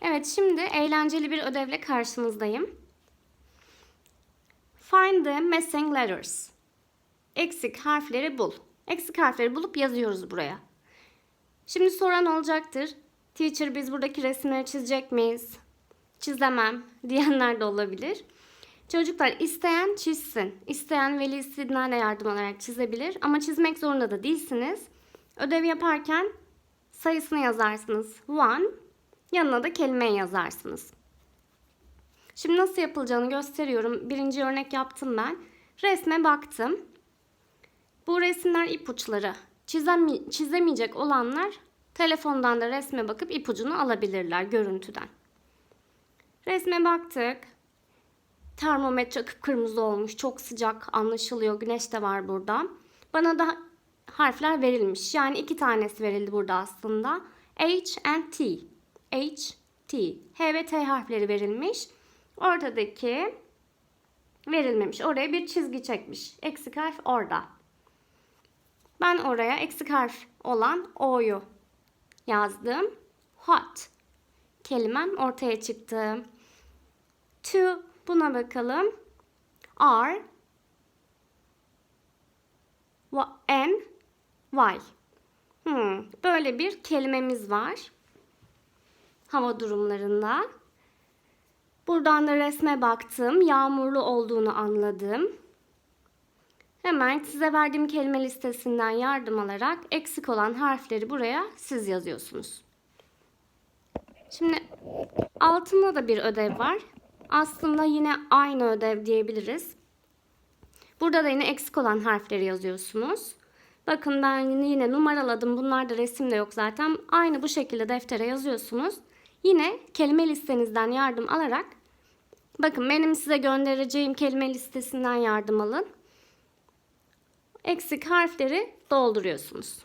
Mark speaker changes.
Speaker 1: Evet şimdi eğlenceli bir ödevle karşınızdayım. Find the missing letters. Eksik harfleri bul. Eksik harfleri bulup yazıyoruz buraya. Şimdi soran olacaktır. Teacher biz buradaki resimleri çizecek miyiz? Çizemem diyenler de olabilir. Çocuklar isteyen çizsin. İsteyen velisinden de yardım alarak çizebilir. Ama çizmek zorunda da değilsiniz. Ödev yaparken sayısını yazarsınız. One. Yanına da kelimeyi yazarsınız. Şimdi nasıl yapılacağını gösteriyorum. Birinci örnek yaptım ben. Resme baktım. Bu resimler ipuçları. Çizemi çizemeyecek olanlar telefondan da resme bakıp ipucunu alabilirler görüntüden. Resme baktık. Termometre kıpkırmızı olmuş. Çok sıcak anlaşılıyor. Güneş de var burada. Bana da harfler verilmiş. Yani iki tanesi verildi burada aslında. H and T. H, T. H ve T harfleri verilmiş. Ortadaki verilmemiş. Oraya bir çizgi çekmiş. Eksik harf orada. Ben oraya eksik harf olan O'yu yazdım. Hot. Kelimem ortaya çıktı. To buna bakalım. R N Y. Hmm, böyle bir kelimemiz var. Hava durumlarında. Buradan da resme baktım. Yağmurlu olduğunu anladım. Hemen size verdiğim kelime listesinden yardım alarak eksik olan harfleri buraya siz yazıyorsunuz. Şimdi altında da bir ödev var. Aslında yine aynı ödev diyebiliriz. Burada da yine eksik olan harfleri yazıyorsunuz. Bakın ben yine numaraladım. Bunlar da resimde yok zaten. Aynı bu şekilde deftere yazıyorsunuz. Yine kelime listenizden yardım alarak bakın benim size göndereceğim kelime listesinden yardım alın. Eksik harfleri dolduruyorsunuz.